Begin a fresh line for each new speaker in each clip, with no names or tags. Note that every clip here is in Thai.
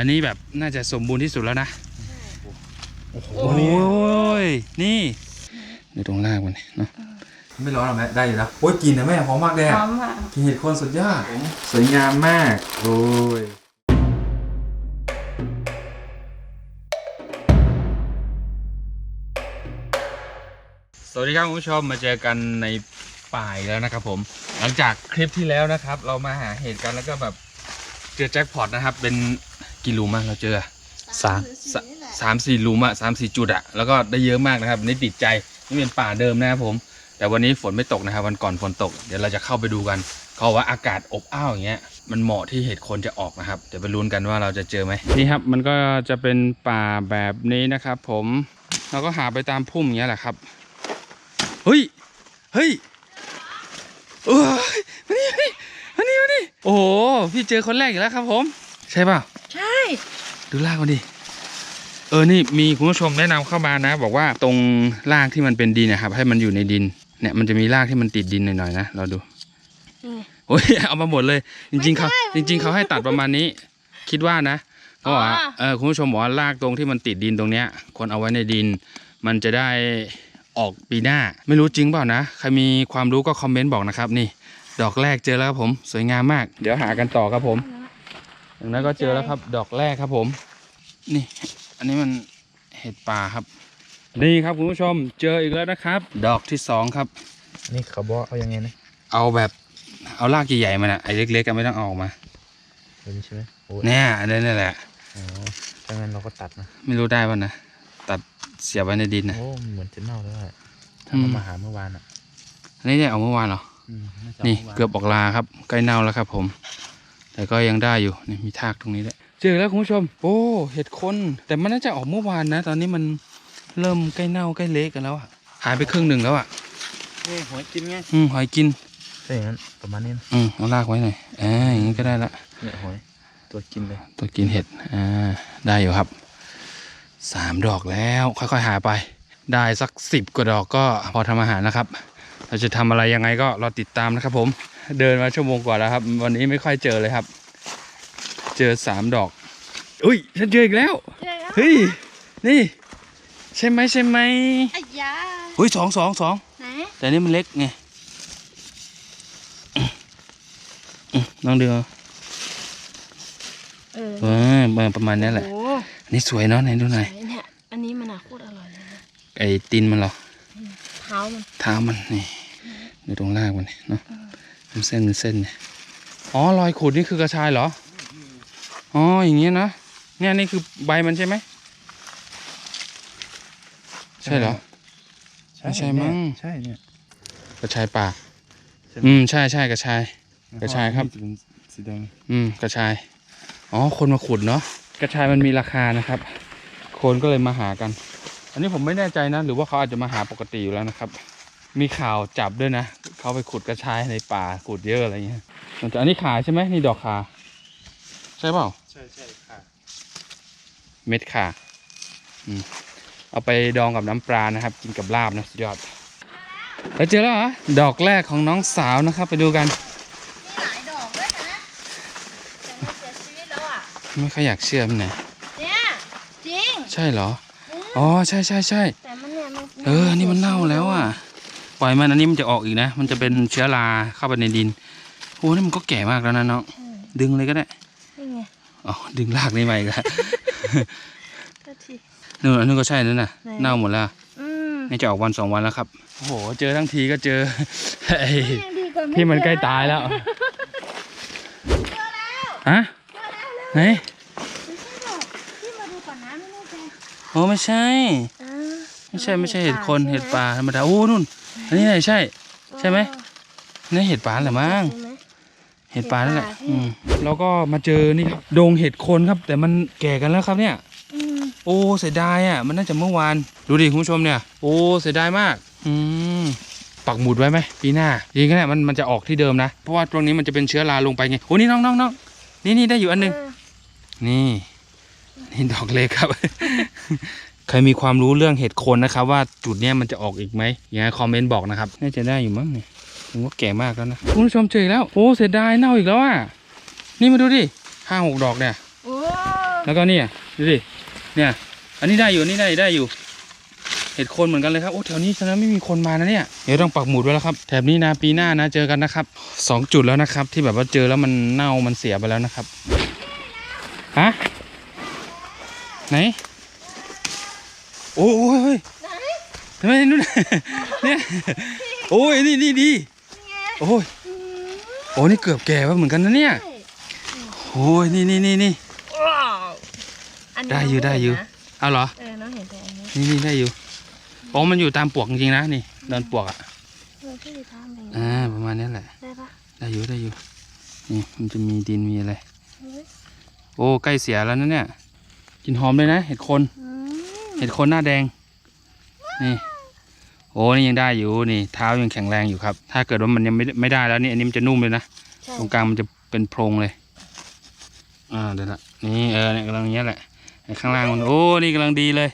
อันนี้แบบน่าจะสมบูรณ์ที่สุดแล้วนะ
โอ้โห
โอ้ยนี่ดูตรงล่างมันเนาะ
ไม่ร้อนหรอแม่ได้อยู่แล้วโอ้ยกินนะแม่หอมมากเลย
พ
อะ
ร้อมค่ะ
กินเห็ดโคนสุดยอดสวยงามมาก โอ้ย
สวัสดีครับคุณผู้ชมมาเจอกันในป่าอีกแล้วนะครับผม หลังจากคลิปที่แล้วนะครับ เรามาหาเห็ดกันแล้วก็แบบเจอแจ็คพอตนะครับ เป็น กี่หลุมอะเราเจอ
สาม
สะสามสี่หลุมอะสามสี่จุดอะแล้วก็ได้เยอะมากนะครับนี่ติดใจนี่เป็นป่าเดิมนะครับผม แต่วันนี้ฝนไม่ตกนะครับ วันก่อนฝนตก เดี๋ยวเราจะเข้าไปดูกัน เขาบอกว่าอากาศอบอ้าวอย่างเงี้ยมันเหมาะที่เห็ดโคนจะออกนะครับเดี๋ยวไปลุ้นกันว่าเราจะเจอไหมนี่ครับมันก็จะเป็นป่าแบบนี้นะครับ ผมเราก็หาไปตามพุ่มอย่างเงี้ยแหละครับเฮ้ยเฮ้ยเอ้ยมานี่มานี่มานี่มานี่โอ้โหพี่เจอคนแรกอีกแล้วครับผม ใช่เปล่า
ใช่
ดูลากมาดิเออนี่มีคุณผู้ชมแนะนำเข้ามานะ บอกว่าตรงรากที่มันเป็นดินนะครับ ให้มันอยู่ในดิน เนี่ยมันจะมีรากที่มันติดดินหน่อยๆนะเราดู
อืม
โอ้ยเอามาหมดเลย จริง ๆเขาจริง ๆเขาให้ตัดประมาณนี้ คิดว่านะเขาบอกว่า
อ๋อ
เออคุณผู้ชมบอกว่ารากตรงที่มันติดดินตรงเนี้ยควรเอาไว้ในดิน มันจะได้ออกปีหน้า ไม่รู้จริงเปล่านะใครมีความรู้ก็คอมเมนต์บอกนะครับนี่ ดอกแรกเจอแล้วครับผม สวยงามมาก เดี๋ยวหากันต่อครับผม อย่างนั้นก็เจอแล้วครับ ดอกแรกครับผม นี่ อันนี้มันเห็ดป่าครับ นี่ครับคุณผู้ชมเจออีกแล้วนะครับ ดอกที่สองครับ
นี่เขาบอกเอายังไงนะ
เอาแบบเอารากใหญ่ๆมันอะไอ้เล็กๆก็ไม่ต้องเอาออกมา
แบบนี้ใช่ไหมโอ้ย
เนี่ยอันนี้นี่แหละ
อ๋อถ้างั้นเราก็ตัดนะ
ไม่รู้ได้ป่ะนะ ตัดเสียบไว้ในดินนะ
โอ้เหมือนจะเน่าแล้วอะถ้า
อืม
เรามาหาเมื่อวานอะ
อันนี้เนี่ยเอาเมื่อวานเหรอ
อืมาจะ
นี่
มื่วา
เกือบออกลาครับใกล้เน่าแล้วครับผม แต่ก็ยังได้อยู่นี่มีทากตรงนี้ด้วยเจอแล้วคุณผู้ชม โอ้เห็ดคน แต่มันน่าจะออกเมื่อวานนะ ตอนนี้มันเริ่มใกล้เน่าใกล้เละกันแล้วอะหายไปครึ่งหนึ่งแล้วอะ
นี่หัวกินไง
อืมหอยกิน
ถ้าอย่างนั้นประมาณนี้นะ
อืมเอาลากไว้หน่อยอ่าอย่างนี้ก็ได้ละ
เนี่ยหอยตัวกินเลย
ตัวกินเห็ดอ่าได้อยู่ครับสามดอกแล้วค่อยๆหาไป ได้สักสิบกว่าดอกก็พอทำอาหารนะครับ เราจะทำอะไรยังไงก็รอติดตามนะครับผมเดินมาชั่วโมงกว่าแล้วครับ วันนี้ไม่ค่อยเจอเลยครับ เจอสามดอก อุ้ยฉันเจออีกแล้ว
เจอแล้ว
เฮ้ย นี่ ใช่ไหมใช่ไหม
อ้ยา
อุ้ยสองสองสอง
ไหน
แต่อันนี่มันเล็กไงอืมลองดูเอา
เออ
เออประมาณนี้แหละ
โอ้
อันนี้สวยเนาะไหนดูหน่อย
ไหนเนี่ยอันนี้มันอะโคตรอร่อยเลยนะ
ไอ้ตีนมันเหรอ
เท้ามัน
เท้ามันนี่ดูตรงล่างมันนี่เนาะเป็นเส้นเป็นเส้นเนี่ยอ๋อรอยขูดนี่คือกระชายเหรอ อ๋ออย่างเงี้ยนะเนี่ยนี่คือใบมันใช่ไหมใช่เหรอไม่ใช่มั้ง
ใช่เนี่ย
กระชายป่า
ใช่ไหม
อืมใช่ใช่กระชาย กระชายครับ
จะเป็นสีแดง
อืมกระชายอ๋อคนมาขุดเนาะกระชายมันมีราคานะครับ คนก็เลยมาหากัน อันนี้ผมไม่แน่ใจนะหรือว่าเขาอาจจะมาหาปกติอยู่แล้วนะครับ มีข่าวจับด้วยนะเขาไปขุดกระชายในป่าขุดเยอะอะไรเงี้ยมันจะอันนี้ขาใช่ไหมนี่ดอกขา ใช่เปล่า
ใช่ใช่ค่ะ
เม็ดขาอืมเอาไปดองกับน้ำปลานะครับ กินกับลาบนะสุดยอดแล้วเจอแล้วเหรอดอกแรกของน้องสาวนะครับ ไปดูกัน
มีหลายดอกด้วยนะแต่มันเสียชีวิตแล้วอะ
ไม่ค่อยอยากเชื่อมันไหน
เนี่ยจริง
ใช่เหรออ๋อใช่ใช่ใช่
แต่มันเนี่ยมัน
เอออันนี้มันเน่าแล้วอะปล่อยมันอันนี้มันจะออกอีกนะ มันจะเป็นเชื้อราเข้าไปในดินโอ้นี่มันก็แก่มากแล้วนะน้อง
ใช่
ดึงเลยก็ได้
นี่ไง
อ๋อดึงรากนี่มาอีกแล้ว
ก็ที
นู่นอันนู้นก็ใช่นั่นน่ะ
ไหน
เน่าหมดแล้ว
อืม
นี่จะออกวันสองวันแล้วครับโอ้โหเจอทั้งทีก็เจอไอ้
ยังดีกว่าไที่
มันใกล้ตายแล้วฮะไหน
ไม่ใช่หรอกพี่มาดูก่อนนะไม่แน่ใจ
โอ้ไม่ใช่
อ่า
ไม่ใช่ไม่ใช่เห็ดคนเห็ดป่าธรรมดาโอ้นู่นอันนี้ไหนใช่ ใช่ไหมนี่เห็ดป่าเหรือมั้ง
ใช่ไหม
เห็ดป่านั่นแหละ
เห็ดป่า
อืมแล้วก็มาเจอนี่ครับโดงเห็ดโคนครับ แต่มันแก่กันแล้วครับเนี่ย
อืม
โอ้เสียดายอะ มันน่าจะเมื่อวาน ดูดิคุณผู้ชมเนี่ย โอ้เสียดายมาก อืมปักหมุดไว้ไหมปีหน้าจริงๆเนี่ยมันมันจะออกที่เดิมนะ เพราะว่าตรงนี้มันจะเป็นเชื้อราลงไปไงโอ้นี่น้องน้องน้องนี่นี่ได้อยู่อันหนึง
เออ
นี่ นี่ดอกเล็กครับ ใครมีความรู้เรื่องเห็ดโคนนะครับ ว่าจุดเนี้ยมันจะออกอีกไหมอย่างไรคอมเมนต์บอกนะครับ น่าจะได้อยู่มั้งเนี่ย ผมว่าแก่มากแล้วนะคุณผู้ชมเจออกแล้วโอ้เสียดายเน่าอีกแล้วอะนี่มาดูดิห้าหกดอกเนี่ย
โอ้
แล้วก็เนี่ยดูดิเนี่ยอันนี้ได้อยู่อันนี้ได้ได้อยู่ เห็ดโคนเหมือนกันเลยครับโอ้แถวนี้ฉะนั้นไม่มีคนมานะเนี่ยเดี๋ยวต้องปักหมุดไว้แล้วครับแถบนี้นะปีหน้านะเจอกันนะครับสองจุดแล้วนะครับ ที่แบบว่าเจอแล้วมันเน่ามันเสียไปแล้วนะครับฮะไหนโอ้โอ้ยเฮ้ยทำไมนู่นเนี่ยโอ้ยนี่นี่ดี โอ้ยโอ้นี่เกือบแก่แล้วเหมือนกันนะเนี่ยโอ้ยนี่นี่นี่นี่
ว้าวอันนี้
ได้อยู่ได้อยู่
น้งเห็นนะ
เอาเหรอ
เออน้องเห็นแต่อันนี้
นี่นี่ได้อยู่โอ้มันอยู่ตามปลวกจริงๆนะนี่เดินปลวกอะ
เออพี่ทำอย่างนี้
อ่าประมาณนี้แหละ
ได้ปะ
ได้อยู่ได้อยู่นี่มันจะมีดินมีอะไร
เฮ้ย
โอ้ใกล้เสียแล้วนะเนี่ยกินหอมเลยนะ เห็ดโคน
อืม
เห็ดโคนหน้าแดงนี่โอ้นี่ยังได้อยู่นี่เท้ายังแข็งแรงอยู่ครับ ถ้าเกิดว่ามันยังไม่ไม่ได้แล้วนี่อันนี้มันจะนุ่มเลยนะ
ใช่
ตรงกลางมันจะเป็นโพรงเลยอ่าเดี๋ยวละนี่เออเนี่ยกำลังอย่างเงี้ยแหละไอ้ข้างล่างมันโอ้นี่กำลังดีเลย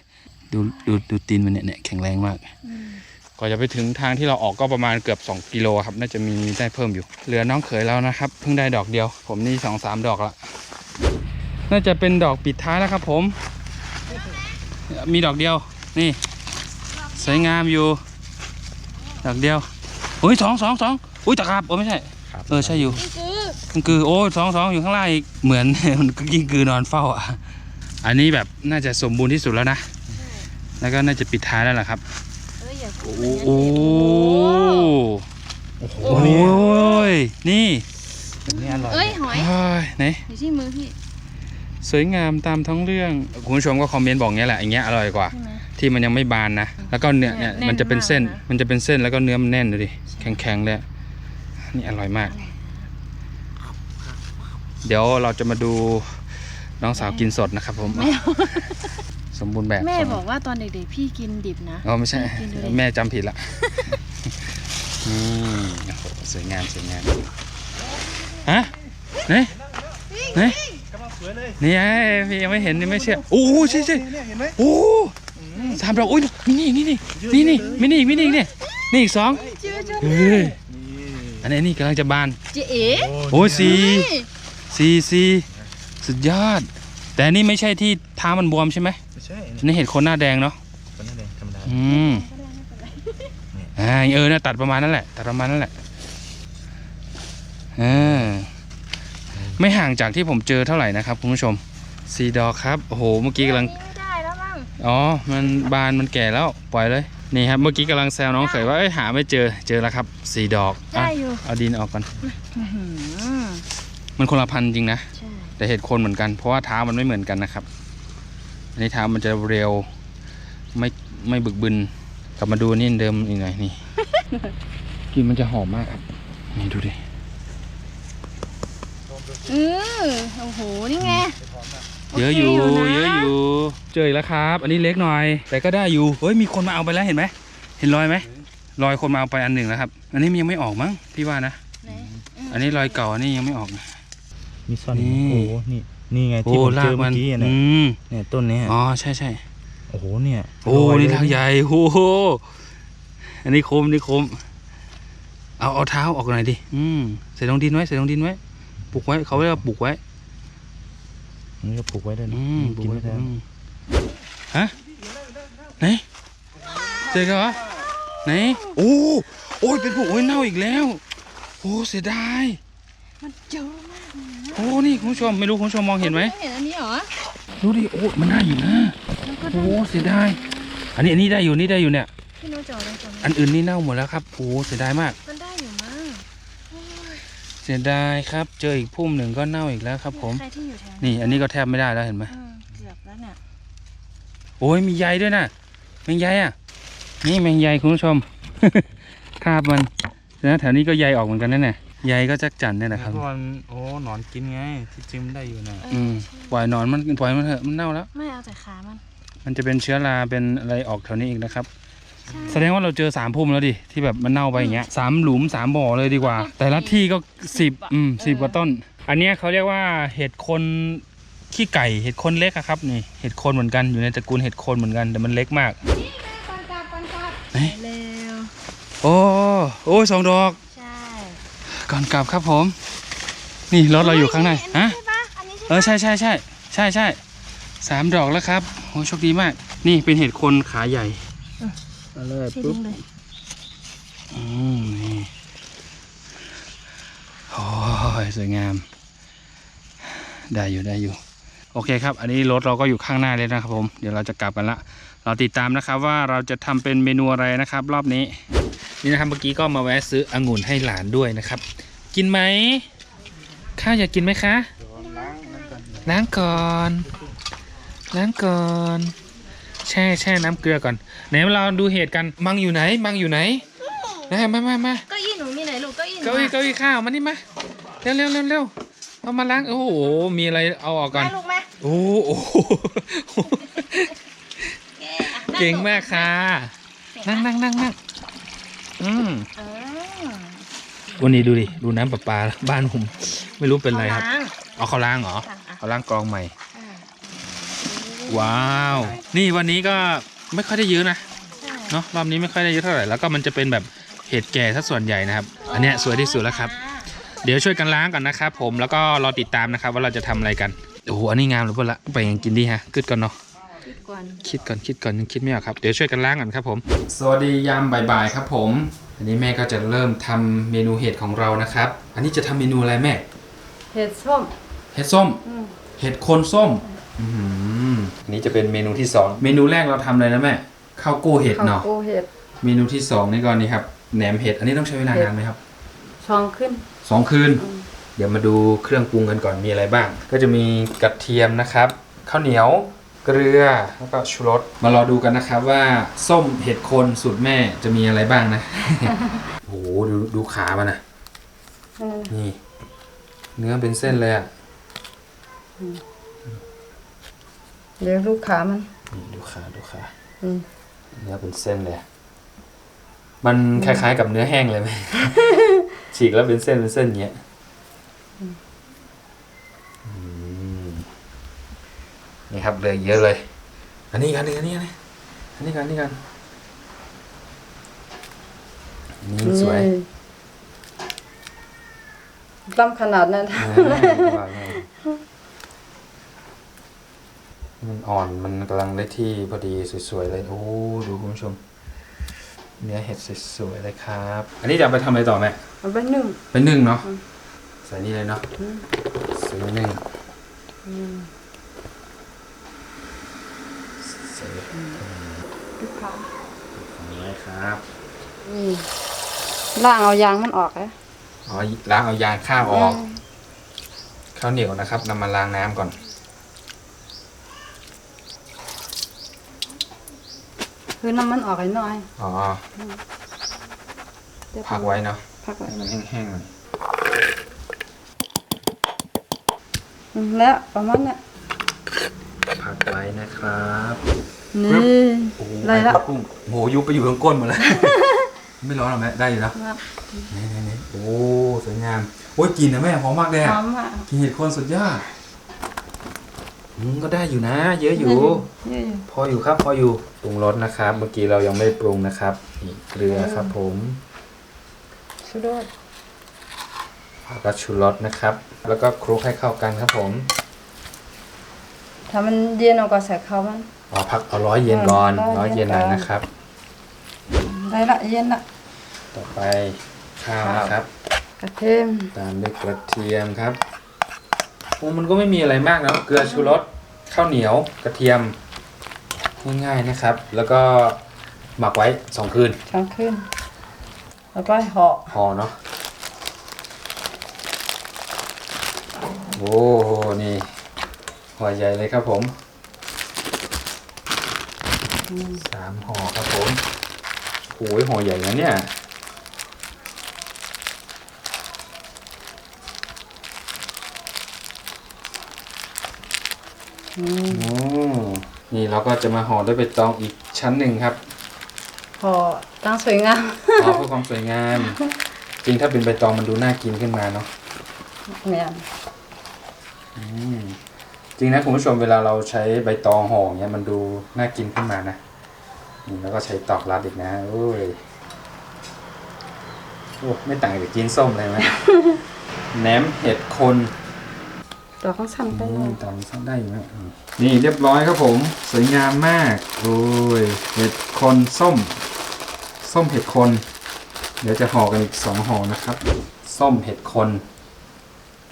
ดูดูดูตีนมันเนี่ยเนี่ยแข็งแรงมาก
อืม
กว่าจะไปถึงทางที่เราออกก็ประมาณเกือบ 2 กิโลครับน่าจะมีได้เพิ่มอยู่ เหลือน้องเขยแล้วนะครับ เพิ่งได้ดอกเดียว ผมนี่สองสามดอกละน่าจะเป็นดอกปิดท้ายแล้วครับผม มีดอกเดียวนี่สวยงามอยู่ ดอกเดียวอุ้ยสองสองสองอุ้ยตะขาบโอ้ไม่ใช่เออใช่อยู่
นี่คือ
กิ้งกือโอ้ยสองสองอยู่ข้างล่างอีกเหมือนมันกิ้งกือนอนเฝ้าอะอันนี้แบบน่าจะสมบูรณ์ที่สุดแล้วนะแล้วก็น่าจะปิดท้ายแล้วล่ะครับ
เอ้ยอย่าพู
โอ้
ด
โห
โอ้โห
โอ้ยนี่
แบบนี้อร่อย
เอ้ยหอย
เฮ้ยไหน
อยู่ที่มือพี่
สวยงามตามท้องเรื่องคุณผู้ชมก็คอมเมนต์บอกอย่างเงี้ยแหละอย่างเงี้ยอร่อยกว่า
ใช่ไหม
ที่มันยังไม่บานนะ แล้วก็เนื้อเนี่ย
แน่น
มันจะเป็นเส้น
มากนะ
มันจะเป็นเส้นแล้วก็เนื้อมันแน่นดูดิ แข็งๆเลยนี่อร่อยมาก เดี๋ยวเราจะมาดูน้องสาวกินสดนะครับผม สมบูรณ์แบบ
แม่
สม
บอกว่าตอนเด็กๆพี่กินดิบนะ
อ๋อไม่ใช่
กินดูดิ
แม่จำผิดละ นี่โอ้โหสวยงามสวยงาม ฮะไหนไหน
กำลังสวยเลย
นี่ไงพี่ยังไม่เห็นนี่ไม่เชื่อ โอ้โหใช่ใช่
เนี่ยเห็นไหม
โอ้ สามดอกอุ้ยนี่นี่นี่นี่นี่มินี่มินี่นี่นี่อีกสอง
เจอจน
เฮ้ย
นี่
อันนี้นี่กำลังจะบาน
เจ๊เอ๋
โอ้ยสี่
เฮ้ย
สี่สี่สุดยอด แต่อันนี่ไม่ใช่ที่เท้ามันบวมใช่ไหม
ไม่ใช่
อันนี่เห็ดโคนหน้าแดงเนาะ
คนนั้นเลยธรรมดา
อืมอ่าเออน่าตัดประมาณนั้นแหละตัดประมาณนั้นแหละเออไม่ห่างจากที่ผมเจอเท่าไหร่นะครับคุณผู้ชมสีดอกครับโอ้โหเมื่อกี้กำลัง อ๋อ มันบานมันแก่แล้วปล่อยเลย นี่ครับเมื่อกี้กำลังแซวน้องเขยว่าเอ้ยหาไม่เจอเจอแล้วครับสีดอกอะ
ได้อยู่
เอาดินออกก่อน
อื้อหือ
มันคนละพันธุ์จริงนะ
ใช่
แต่เห็ดโคนเหมือนกันเพราะว่าเท้ามันไม่เหมือนกันนะครับ อันนี้เท้ามันจะเร็วไม่ไม่บึกบึน กลับมาดูนี่เดิมอีกหน่อยนี่ กลินมันจะหอมมากครับ นี่ดูดิ
เออโอ้โห นี่ไง
เยอะอยู่
โค
เยอะอยู่ เจออีกแล้วครับ อันนี้เล็กหน่อย แต่ก็ได้อยู่เฮ้ยมีคนมาเอาไปแล้วเห็นไหมเห็นรอยไหมรอยคนมาเอาไปอันหนึ่งแล้วครับ อันนี้มันยังไม่ออกมั้งพี่ว่านะ
ไหน
อันนี้รอยเก่าอันนี้ยังไม่ออกนะ
มีซ่อน
นี่
โอ้โหนี่ นี่ไง
โอ้
ที่ผมเจ
ลาก
อ
มั
เมื่
น
อกี้อะเนี่ย
อืม
เนี่ยต้นเนี้ย
อ๋อใช่ใช่
โอ้โหเนี่ย
โอ้
ลย
นี่
เลย
ทางใหญ่โอ้โหอันนี้คมนี่คม เอาเอาเท้าออกหน่อยดิอืมใส่ลงดินไว้ใส่ลงดินไว้ปลูกไว้เขาเรียกว่าปลูกไว้
อันนี่ก็ปลูกไว้ด้วยนะ
อืมปลู
กิ
ก
น
ไว้
ได้แล้ว
อืม ฮะไหนเจอกันเหรอไหนโอ้โอ้ยเป็นพวกโอ้ยเน่าอีกแล้วโอ้เสียดาย
มันเจอมาก
โอ้นี่คุณผู้ชมไม่รู้คุณผู้ชมมองเห็นไหม
เห็นอันนี้เหรอ
ดูดิโอ้มันน่าอยู่นะ
แล้วก็
โอ้เสียดายอันนี้อันนี้ได้อยู่นี่ได้อยู่เนี่ย
พี่โน้ตจอดเลยจอดเลย
อันอื่นนี่เน่าหมดแล้วครับโอ้เสียดายมาก
มันได้อยู่มั้ง
เสียดายครับ เจออีกพุ่มหนึ่งก็เน่าอีกแล้วครับ ผม
ใครที่อยู่แถว
นี่อันนี้ก็แทบไม่ได้แล้วเห็นไหม
อืมเกือบแล้วเนี่ย
โอ้ยมีใยด้วยนะแมงใยอะ นี่แมงใยคุณผู้ชม คราบมันแล้วแถวนี้ก็ใยออกเหมือนกันนั่นแหละใยก็จักจั่นเนี่ยแหละครับ
เพราะมันโอ้หนอนกินไงที่จิ้มได้อยู่นะ
เอ
อื
อ
ม
ใช่
ปล่อยหนอนมันปล่อยมันเถอะมันเน่าแล้ว
ไม่เอาแต่ขามัน
มันจะเป็นเชื้อราเป็นอะไรออกแถวนี้อีกนะครับ
ใช่
แสดงว่าเราเจอสามพุ่มแล้วดิที่แบบมันเน่าไปอย่างเงี้ยสามหลุมสามบ่อเลยดีกว่า แต่ละที่ก็สิบอืมสิบกว่าต้น อันเนี้ยเขาเรียกว่าเห็ดคน ขี้ไก่เห็ดคนเล็กอะครับนี่เห็ดโคนเหมือนกันอยู่ในตระกูลเห็ดโคนเหมือนกันแต่มันเล็กมาก
ปันกลับปันกลับ
เฮ้ย
เร็ว
โอ้โอ้ยสองดอก
ใช่
ก่อนกลับครับผม นี่รถเราอยู่ข้างใน
อั
ฮะ
ใช่ปะอันนี้ใช่
เออใช่ใช่ใช่ใช่ใช่สามดอกแล้วครับโอ้โชคดีมาก นี่เป็นเห็ดคนขาใหญ่มาเลย
ที่
ปุ๊
ดิ
บ
งเลย
อืมนี่โอ้ยสวยงาม ได้อยู่ได้อยู่ โอเคครับ อันนี้รถเราก็อยู่ข้างหน้าเลยนะครับผม เดี๋ยวเราจะกลับกันละ เราติดตามนะครับว่าเราจะทำเป็นเมนูอะไรนะครับ รอบนี้ นี่นะครับเมื่อกี้ก็มาแวะซื้อองุ่นให้หลานด้วยนะครับ กินไหม ข้าวอยากกินไหมคะ ล้างก่อน ล้างก่อนแช่แช่น้ำเกลือก่อน ไหนเราดูเหตุกัน มังอยู่ไหน มังอยู่ไหนนะมามามา
เก้าอี้หนูมีไหนลูกเก้าอี้หนู
เก้าอี้เก้าอี้ข้าวมานี่มา เร็วเร็วเร็วเร็วเอามาล้าง โอ้โห มีอะไรเอาออกก่อน
มาลูกมา
โอ้โหเก่งมากค่ะ นั่งนั่งนั่งนั่งอืม
อืม
วันนี้ดูดิ ดูน้ำประปาบ้านผม ไม่รู้เป็นไรครับ
ล้าง
เอาเขาล้างเหรอ
ค่ะอะ
เขาล้างกรองใหม่
อ่า
ว้าว นี่วันนี้ก็ไม่ค่อยได้เยอะนะ
ใช่
เนาะรอบนี้ไม่ค่อยได้เยอะเท่าไหร่ แล้วก็มันจะเป็นแบบเห็ดแก่ซะส่วนใหญ่นะครับ อันเนี้ยสวยที่สุดแล้วครับ เดี๋ยวช่วยกันล้างก่อนนะครับผม แล้วก็รอติดตามนะครับว่าเราจะทำอะไรกัน โอ้โหอันนี้งามหรือเปล่าละไปยังกินดีฮะกึดก่อนเนาะ
คิดก่อน
คิดก่อนคิดก่อนยังคิดไม่ออกครับ เดี๋ยวช่วยกันล้างก่อนครับผม สวัสดียามบ่ายๆครับผม อันนี้แม่ก็จะเริ่มทำเมนูเห็ดของเรานะครับ อันนี้จะทำเมนูอะไรแม่
เห็ดส้ม
เห็ดส้ม
อืม
เห็ดโคนส้มอืมอันนี้จะเป็นเมนูที่สอง เมนูแรกเราทำอะไรนะแม่ข้าวกู้เห็ด
ข้าว
เนาะ
โกเห็ด
เมนูที่สองนี่ก่อนนี่ครับ แหนมเห็ด อันนี้ต้องใช้เวลานานไหมครับ
ช่องขึ้น
สองคืน
อืม
เดี๋ยวมาดูเครื่องปรุงกันก่อนมีอะไรบ้าง ก็จะมีกระเทียมนะครับข้าวเหนียวเกลือแล้วก็ชูรสมารอดูกันนะครับว่าส้มเห็ดโคนสูตรแม่จะมีอะไรบ้างนะ โอ้โหดูดูขามันนะ
อืม
นี่ เนื้อเป็นเส้นเลยอะ
เดี๋ยวลูกขามัน
นี่ดูขาดูขา
อืม
เนื้อเป็นเส้นเลยอะมันคล้ายๆกับเนื้อแห้งเลยไหมฉีกแล้วเป็นเส้นเป็นเส้นอย่างเงี้ยอืม นี่ครับเลยเยอะเลย อันนี้กันอันนี้อันนี้อันนี้กันอันนี้กันอันนี่สวย
ลำขนาดนั้น
อ่าว่าไงมันอ่อนมันกำลังได้ที่พอดีสวยๆเลย โอ้ดูคุณผู้ชม เนื้อเห็ดสวยๆเลยครับ อันนี้จะเอาไปทำอะไรต่อแม่
เอาไปนึ่ง
เป็นนึ่งเนาะ
อืม
ใส่นี่เลยเนาะ
อืม
ใส่นึ่ง
อืม
ใส่
ลูกขา
ฝั่งนี้ครับ
อืมล่างเอายางมันออกเลย
อ๋อล้างเอายางข้าวออก ข้าวเหนียวนะครับนำมาล้างน้ำก่อน
คือน้ำมันออกให้หน่อย
อ๋อ
เดี๋ยว
พักไว้เนาะ
พักไว้
ให้มันแห้งๆหน่อย
แล้วประมาณเนี้ย
พักไว้นะครับ
นี่
โอ้โห
ได้ละ
ไข่กุ้งโหยุบไปอยู่ข้างก้นหมดเลยไม่ร้อนหรอแม่ได้อยู่แล้ว
ครับ
นี่นี่นี่โอ้สวยงามโอ้ยกินนะแม่หอมมากเลย
ห
อะ
อมอะ
กินเห็ดโคนสุดยอดอืมก็ได้อยู่นะเยอะอยู่
เยอะอยู่
พออยู่ครับพออยู่ปรุงรสนะครับ เมื่อกี้เรายังไม่ได้ปรุงนะครับนี่เกลือครับผม
สุดยอด
แล้วก็ชูรสนะครับ แล้วก็คลุกให้เข้ากันครับผม
ถ้ามันเย็นเอาก็ใส่ข้าวมัน
อ๋อพักเอาร้อยเย็นก่อน
อืมร้
ร้อ
อยยเย็
เย็น
น
หน่อย
ก่อน
นะครับ
ได้ละเย็นละ
ต่อไปข้าวนะครับ
กระเทียม
ตามด้วยกระเทียมครับโอ้มันก็ไม่มีอะไรมากนะเกลือชูรสข้าวเหนียวกระเทียมง่ายๆนะครับ แล้วก็หมักไว้สองคืน
ช้างขึ้นแล้วก็ห่อ
ห่อเนาะโอ้โหนี่ห่อใหญ่เลยครับผมสามห่อครับผมโอ้ยห่อใหญ่นะเนี่ย
อืม
โอ้นี่เราก็จะมาห่อด้วยใบตองอีกชั้นหนึ่งครับ
ห่อตั้งสวยงาม
ห่อเพื่อความสวยงาม จริงถ้าเป็นใบตองมันดูน่ากินขึ้นมาเนาะ
เนี่ย
อืม จริงนะคุณผู้ชมเวลาเราใช้ใบตองห่ออย่างเงี้ยมันดูน่ากินขึ้นมานะนี่แล้วก็ใช้ตอกรัดอีกนะโอ้ยโอ้ไม่ต่างจากกินส้มเลยไหมแหนมเห็ดคน
ต่อข้างสั้นไปเล
นี่
ย
ตามสั้นได้อยู่ไหมอืมนี่เรียบร้อยครับผม สวยงามมากโอ้ยเห็ดคนส้ม ส้มเห็ดคน เดี๋ยวจะห่อกันอีกสองห่อนะครับ ส้มเห็ดคน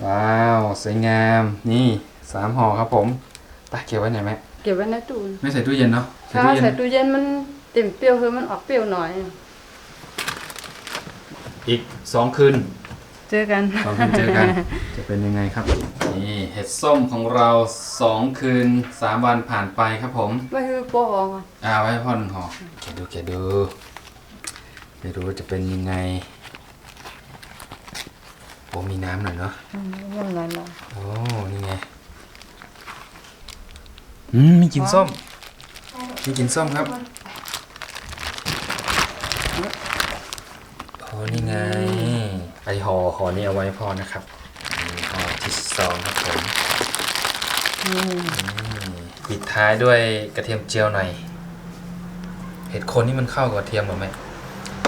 ว้าวสวยงามนี่สามห่อครับผมไปเก็บไว้ไหนอยไหม
เก็บไว้ในตู้
ไม่ใส่ตู้เย็นเนาะ
ถ้าใส่ตู้เย็นมันเต็มเปรี้ยวคือมันออกเปรี้ยวหน่อย
อีกสองคืน
เจอกัน
สองคืนเจอกัน จะเป็นยังไงครับ นี่เห็ดส้มของเราสองคืนสามวันผ่านไปครับผม
ไม่คือโปะออกอะ
อ่าไว้ให้พ่อหนึ่งห่อแกะดูแกะดูไม่รู้ว่าจะเป็นยังไง โอ้มีน้ำหน่อยเนาะ
อืมยังไงล่ะ
โอ้นี่ไงอืมมีกลินส้มมีกลินส้มครับโอ้นี่ไงไอห่อห่อนี่เอาไว้ให้พ่อนะครับนี่ห่อที่สองครับผมอืมปิดท้ายด้วยกระเทียมเจียวหน่อย เห็ดโคนนี่มันเข้ากับกระเทียมหรือไม่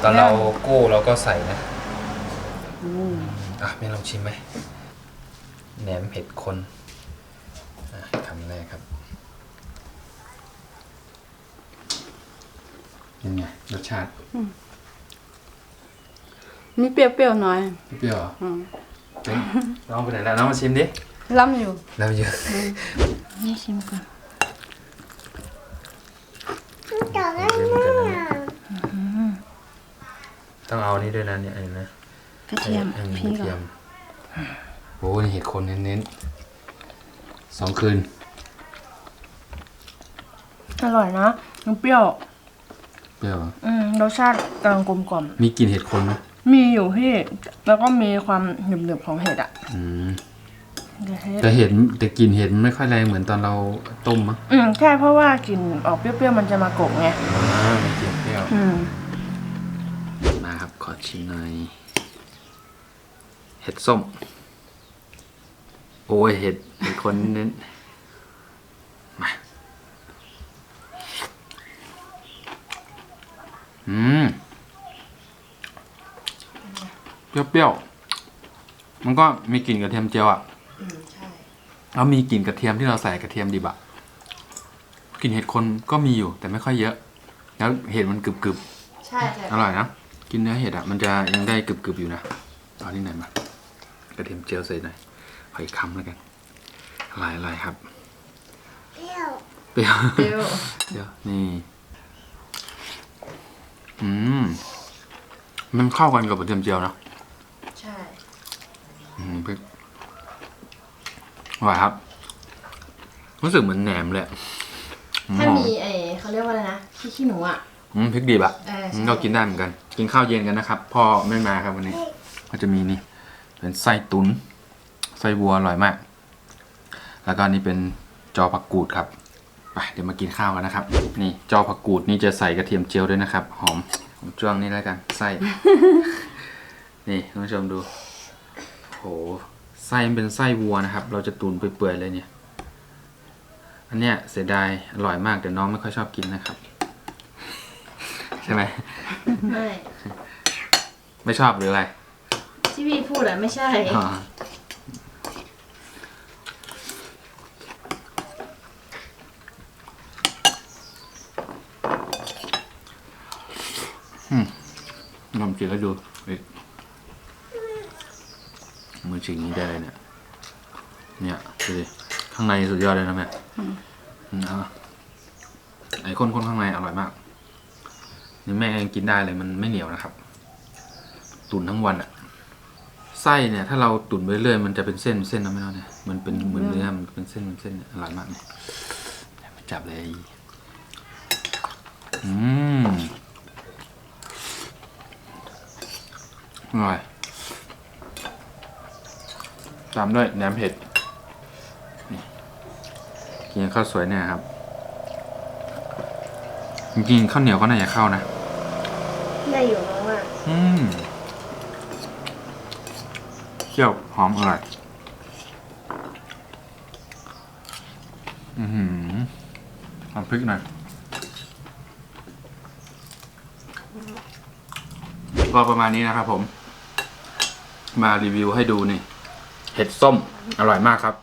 ตอนเรากู้เราก็ใส่นะ
อืม
อะแม่ลองชิมไหมแหนมเห็ดคนอะคำแรกครับเป็นไงรสชาติ
มีเปรี้ยวๆหน่อย
เปรี้ยวเหรอ
อืม
เป็นน้องไปไหนแล้วน้องมาชิมดิ
ล้ำอยู่
แล้วเยอะ
นี่ชิมก่อน
เยอะเหมือนกันนะเนี่ยต้องเอานี่ด้วยนะเนี่ยไอ้นะ
กระเทียม
ไอ้นี่
พี่
กระ
ก่
เที
อยน
มโอ้นี่เห็ดคนเน้นๆสองคืน
อร่อยนะมันเปรี้ยว
เปรี้ยวเหรอ
อืม รสชาติกำลังกลมกล่อม
มีกลิ่นเห็ดคนไหม
มีอยู่พี่ แล้วก็มีความหนึบๆของเห็ดอะ
อืม
เดี๋ยวให้
แต่เห็ดแต่กลิ่นเห็ดไม่ค่อยแรงเหมือนตอนเราต้มมั้ง
อืม ใช่เพราะว่ากลิ่นออกเปรี้ยวๆมันจะมากบไง
อ่ามีกลิ่นเปรี้ยว
อืม
มาครับขอชิมหน่อย เห็ดส้ม โอ้ยเห็ดเห็ดคนเน้นมาอืมเปรี้ยวๆ มันก็มีกลิ่นกระเทียมเจียวอะแล้วมีกลิ่นกระเทียมที่เราใส่กระเทียมดิบอะกลิ่นเห็ดคนก็มีอยู่ แต่ไม่ค่อยเยอะ แล้วเห็ดมันกรึบๆ
ใช่ใช่
อร่อยนะ กินเนื้อเห็ดอะ มันจะยังได้กรึบๆอยู่นะเอาที่ไหนมา กระเทียมเจียวใส่หน่อยขออีกคำแล้วกันลายลายครับ เปรี้ยวเปรี้ยว
เปรี้ยว
เปรี้ยวนี่อืมมันเข้ากันกับกระเทียมเจียวนะ
ใช่
อืมพริกอร่อยครับ รู้สึกเหมือนแหนมเลยอะ
ถ้า
หอ
มีไอเขาเรียกว่าอะไรนะพี่ขี้หนูอะ
อืมพริกดิบอะ
เออใช่
อืมก็กินได้เหมือนกัน กินข้าวเย็นกันนะครับ พ่อไม่มาครับวันนี้ ก็จะมีนี่ เป็นไส้ตุนไส้วัวอร่อยมาก แล้วก็นี่เป็นจอผักกูดครับไปเดี๋ยวมากินข้าวกันนะครับ นี่จอผักกูดนี่จะใส่กระเทียมเจียวด้วยนะครับ หอมผมจ้วงนี่แล้วกันไส้ นี่ท่านผู้ชมดูโหไส้มันเป็นไส้วัวนะครับ เราจะตุนเปื่อยๆเลยเนี่ย อันเนี้ยเสียดายอร่อยมากแต่น้องไม่ค่อยชอบกินนะครับ ใช่ไหม
ไม่
ไม่ชอบหรืออะไร
ที่พี่พูดอะไม่ใช่
อ๋ออืมลองกินแล้วดูเฮ้ยมือชิงนี้ได้เลยเนี่ย เนี่ยดูดิข้างในสุดยอดเลยนะแม่อืมเอาไอ้ข้นๆข้างในอร่อยมาก นี่แม่ยังกินได้เลยมันไม่เหนียวนะครับ ตุนทั้งวันอะ ไส้เนี่ย ถ้าเราตุนไปเรื่อยมันจะเป็นเส้นเส้นนะไม่รู้เนี่ยมันเป็นเหมือนเนื้อมันเป็นเส้นเป็นเส้นเนี่ยอร่อยมากเลยจับเลย อืมอร่อยตามด้วยแหนมเผ็ดนี่กินกับข้าวสวยเนี่ยครับจริงๆข้าวเหนียวก็น่าจะเข้านะ
ได้อยู่น้องอะ
อืมเคี่ยว หอมอร่อยอือหือทำพริกหน่อยก็ประมาณนี้นะครับผม มารีวิวให้ดูนี่ เห็ดส้มอร่อยมากครับ